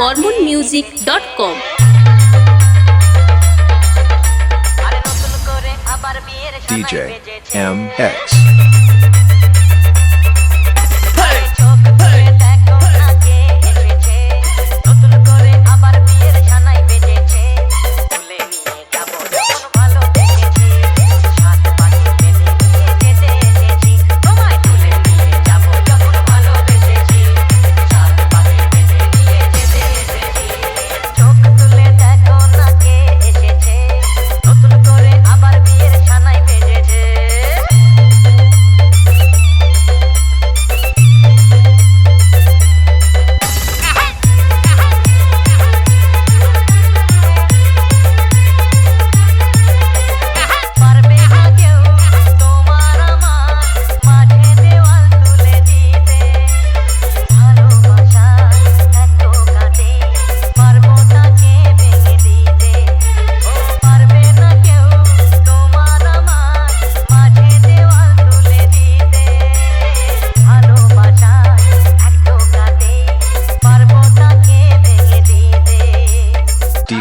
Barman music dot com DJ MX.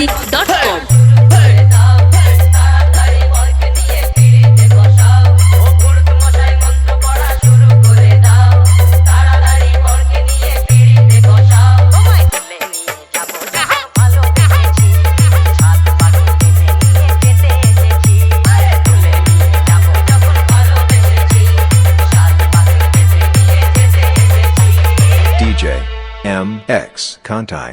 Music dot com MX Kantai.